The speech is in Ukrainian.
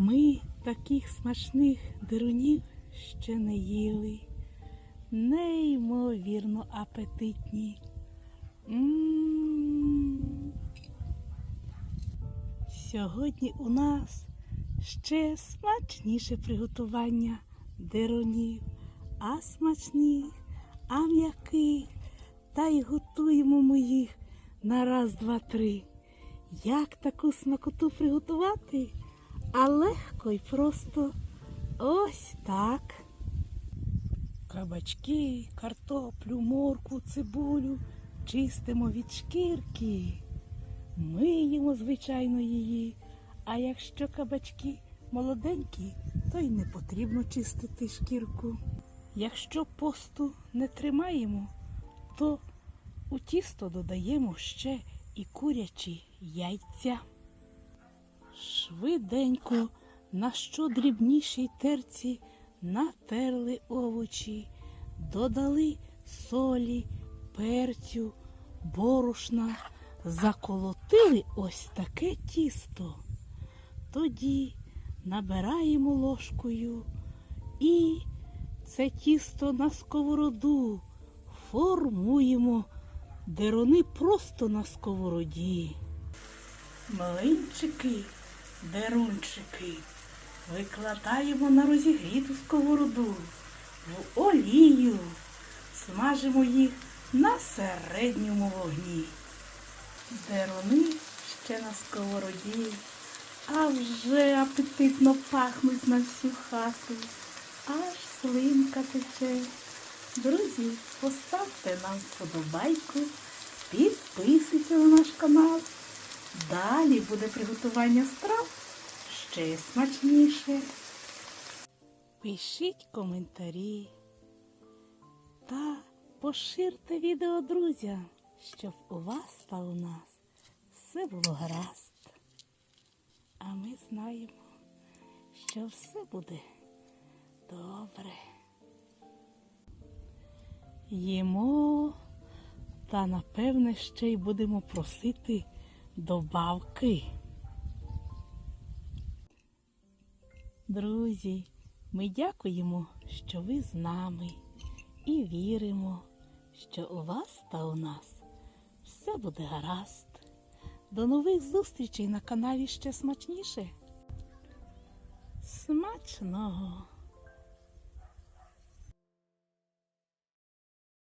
Ми таких смачних дирунів ще не їли. Неймовірно апетитні. Сьогодні у нас ще смачніше приготування дирунів, а смачних, а м'яких. Та й готуємо ми їх на раз, два, три. Як таку смакоту приготувати? А легко і просто ось так. Кабачки, картоплю, моркву, цибулю чистимо від шкірки. Миємо, звичайно, її. А якщо кабачки молоденькі, то й не потрібно чистити шкірку. Якщо посту не тримаємо, то у тісто додаємо ще і курячі яйця. Швиденько на що дрібнішій терці натерли овочі, додали солі, перцю, борошна, заколотили ось таке тісто. Тоді набираємо ложкою і це тісто на сковороду формуємо деруни просто на сковороді. Млинчики, дерунчики викладаємо на розігріту сковороду в олію, смажимо їх на середньому вогні. Деруни ще на сковороді, а вже апетитно пахнуть на всю хату, аж слинка тече. Друзі, поставте нам вподобайку, підписуйтесь на наш канал. Далі буде приготування страв ще смачніше. Пишіть коментарі та поширте відео друзям, щоб у вас та у нас все було гаразд. А ми знаємо, що все буде добре. Їмо та напевне ще й будемо просити добавки. Друзі, ми дякуємо, що ви з нами і віримо, що у вас та у нас все буде гаразд. До нових зустрічей на каналі ще смачніше. Смачного!